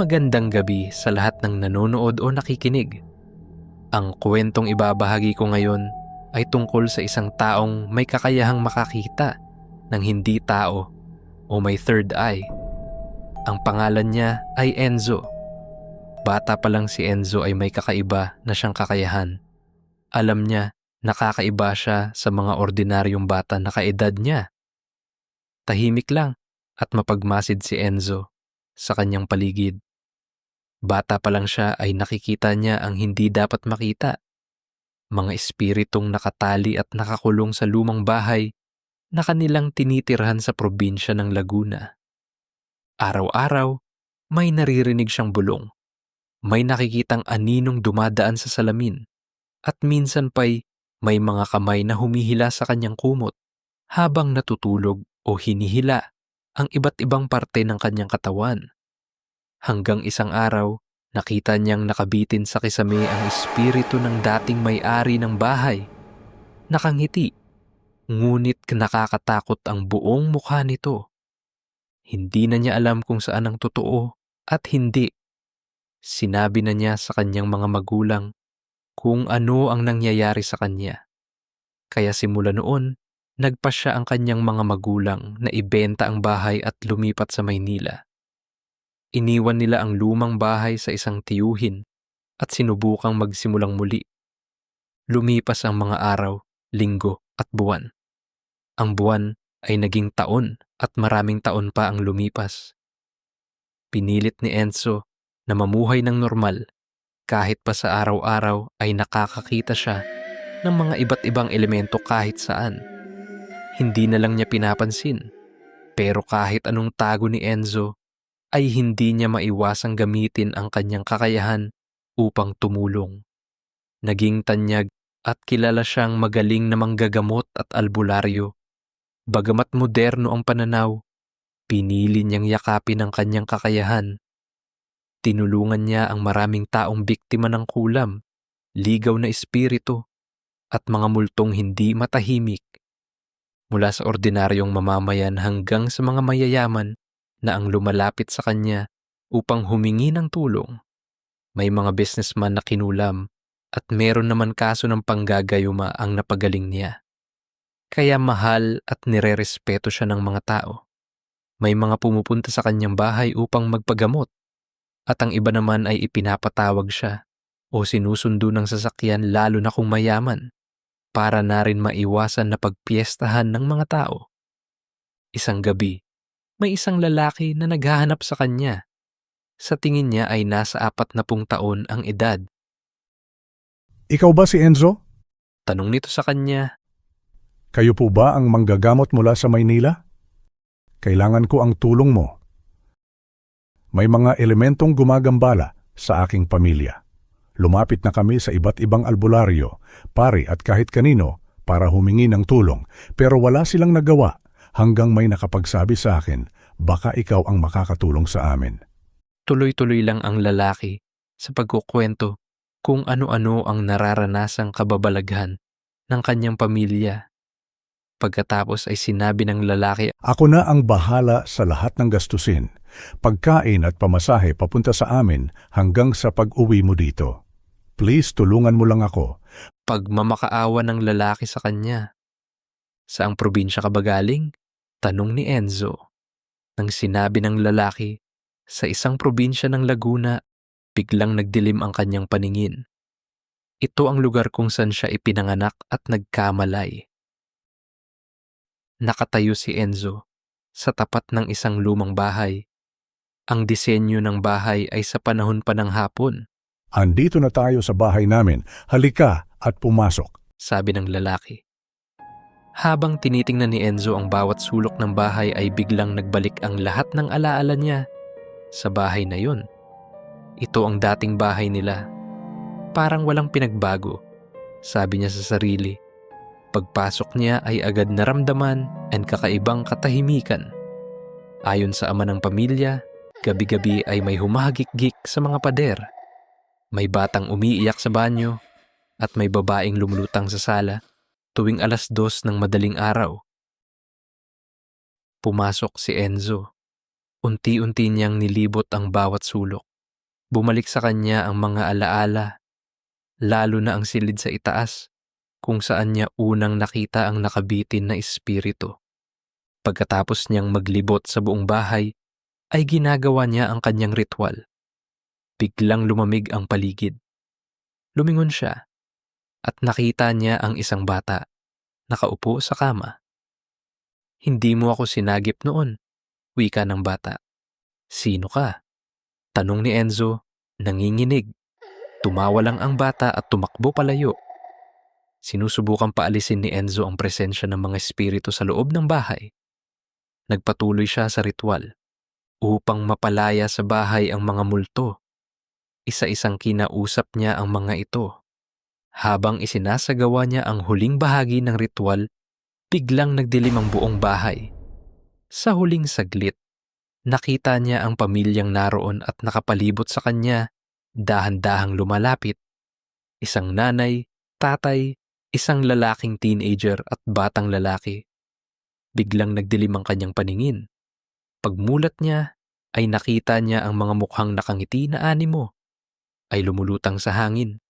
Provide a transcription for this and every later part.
Magandang gabi sa lahat ng nanonood o nakikinig. Ang kwentong ibabahagi ko ngayon ay tungkol sa isang taong may kakayahang makakita ng hindi tao o may third eye. Ang pangalan niya ay Enzo. Bata pa lang si Enzo ay may kakaiba na siyang kakayahan. Alam niya nakakaiba siya sa mga ordinaryong bata na kaedad niya. Tahimik lang at mapagmasid si Enzo sa kanyang paligid. Bata pa lang siya ay nakikita niya ang hindi dapat makita. Mga espiritong nakatali at nakakulong sa lumang bahay na kanilang tinitirhan sa probinsya ng Laguna. Araw-araw, may naririnig siyang bulong. May nakikitang aninong dumadaan sa salamin. At minsan pa'y may mga kamay na humihila sa kanyang kumot habang natutulog o hinihila ang iba't ibang parte ng kanyang katawan. Hanggang isang araw, nakita niyang nakabitin sa kisame ang espiritu ng dating may-ari ng bahay. Nakangiti, ngunit nakakatakot ang buong mukha nito. Hindi na niya alam kung saan ang totoo at hindi. Sinabi na niya sa kanyang mga magulang kung ano ang nangyayari sa kanya. Kaya simula noon, nagpa siya ang kanyang mga magulang na ibenta ang bahay at lumipat sa Maynila. Iniwan nila ang lumang bahay sa isang tiyuhin at sinubukang magsimulang muli. Lumipas ang mga araw, linggo at buwan. Ang buwan ay naging taon at maraming taon pa ang lumipas. Pinilit ni Enzo na mamuhay ng normal kahit pa sa araw-araw ay nakakakita siya ng mga iba't ibang elemento kahit saan. Hindi na lang niya pinapansin. Pero kahit anong tago ni Enzo ay hindi niya maiwasang gamitin ang kanyang kakayahan upang tumulong. Naging tanyag at kilala siyang magaling na manggagamot at albularyo. Bagamat moderno ang pananaw, pinili niyang yakapin ang kanyang kakayahan. Tinulungan niya ang maraming taong biktima ng kulam, ligaw na espiritu, at mga multong hindi matahimik. Mula sa ordinaryong mamamayan hanggang sa mga mayayaman, na ang lumalapit sa kanya upang humingi ng tulong. May mga businessman na kinulam at meron naman kaso ng panggagayuma ang napagaling niya. Kaya mahal at nirerespeto siya ng mga tao. May mga pumupunta sa kanyang bahay upang magpagamot at ang iba naman ay ipinapatawag siya o sinusundo ng sasakyan lalo na kung mayaman para na rin maiwasan na pagpiestahan ng mga tao. Isang gabi, may isang lalaki na naghahanap sa kanya. Sa tingin niya ay nasa apat na pung taon ang edad. Ikaw ba si Enzo? Tanong nito sa kanya, Kayo po ba ang manggagamot mula sa Maynila? Kailangan ko ang tulong mo. May mga elementong gumagambala sa aking pamilya. Lumapit na kami sa iba't ibang albularyo, pari at kahit kanino para humingi ng tulong pero wala silang nagawa hanggang may nakapagsabi sa akin, baka ikaw ang makakatulong sa amin. tuloy-tuloy lang ang lalaki sa pagkukwento kung ano-ano ang nararanasang kababalaghan ng kanyang pamilya. Pagkatapos ay sinabi ng lalaki Ako na ang bahala sa lahat ng gastusin, pagkain at pamasahe papunta sa amin hanggang sa pag-uwi mo dito. Please tulungan mo lang ako. pagmamakaawa ng lalaki sa kanya. Saang probinsya ka ba galing? Tanong ni Enzo. Nang sinabi ng lalaki, sa isang probinsya ng Laguna, biglang nagdilim ang kanyang paningin. Ito ang lugar kung saan siya ipinanganak at nagkamalay. Nakatayo si Enzo sa tapat ng isang lumang bahay. Ang disenyo ng bahay ay sa panahon pa ng hapon, Andito na tayo sa bahay namin. Halika at pumasok. sabi ng lalaki. Habang tinitingnan ni Enzo ang bawat sulok ng bahay ay biglang nagbalik ang lahat ng alaala niya sa bahay na yun. Ito ang dating bahay nila. Parang walang pinagbago, sabi niya sa sarili. Pagpasok niya ay agad naramdaman ang kakaibang katahimikan. Ayon sa ama ng pamilya, gabi-gabi ay may humahagik-gik sa mga pader. May batang umiiyak sa banyo at may babaeng lumulutang sa sala tuwing alas dos ng madaling araw. Pumasok si Enzo. Unti-unti niyang nilibot ang bawat sulok. Bumalik sa kanya ang mga alaala, lalo na ang silid sa itaas, kung saan niya unang nakita ang nakabitin na espiritu. Pagkatapos niyang maglibot sa buong bahay, ay ginagawa niya ang kanyang ritual. Biglang lumamig ang paligid. Lumingon siya at nakita niya ang isang bata nakaupo sa kama. Hindi mo ako sinagip noon, wika ng bata. Sino ka? Tanong ni Enzo, nanginginig. Tumawa lang ang bata at tumakbo palayo. Sinusubukan paalisin ni Enzo ang presensya ng mga espiritu sa loob ng bahay. Nagpatuloy siya sa ritual upang mapalaya sa bahay ang mga multo. Isa-isang kinausap niya ang mga ito. Habang isinasagawa niya ang huling bahagi ng ritual, biglang nagdilim ang buong bahay. Sa huling saglit, nakita niya ang pamilyang naroon at nakapalibot sa kanya, dahan-dahang lumalapit. Isang nanay, tatay, isang lalaking teenager at batang lalaki. Biglang nagdilim ang kanyang paningin. Pagmulat niya, ay nakita niya ang mga mukhang nakangiti na animo. Ay lumulutang sa hangin,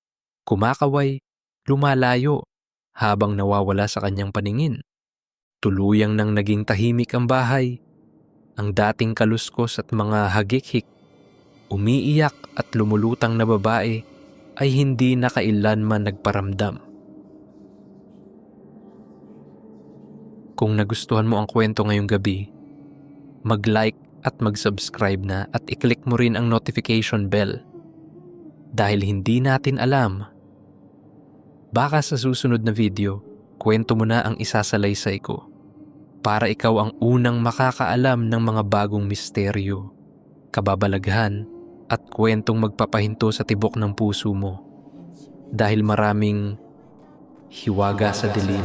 kumakaway, lumalayo, habang nawawala sa kanyang paningin. Tuluyang nang naging tahimik ang bahay. Ang dating kaluskos at mga hagikhik, umiiyak at lumulutang na babae ay hindi na kailanman nagparamdam. Kung nagustuhan mo ang kwento ngayong gabi, mag-like at mag-subscribe na at i-click mo rin ang notification bell. Dahil hindi natin alam, baka sa susunod na video, kwento mo na ang isasalaysay ko para ikaw ang unang makakaalam ng mga bagong misteryo, kababalaghan at kwentong magpapahinto sa tibok ng puso mo. Dahil maraming hiwaga sa dilim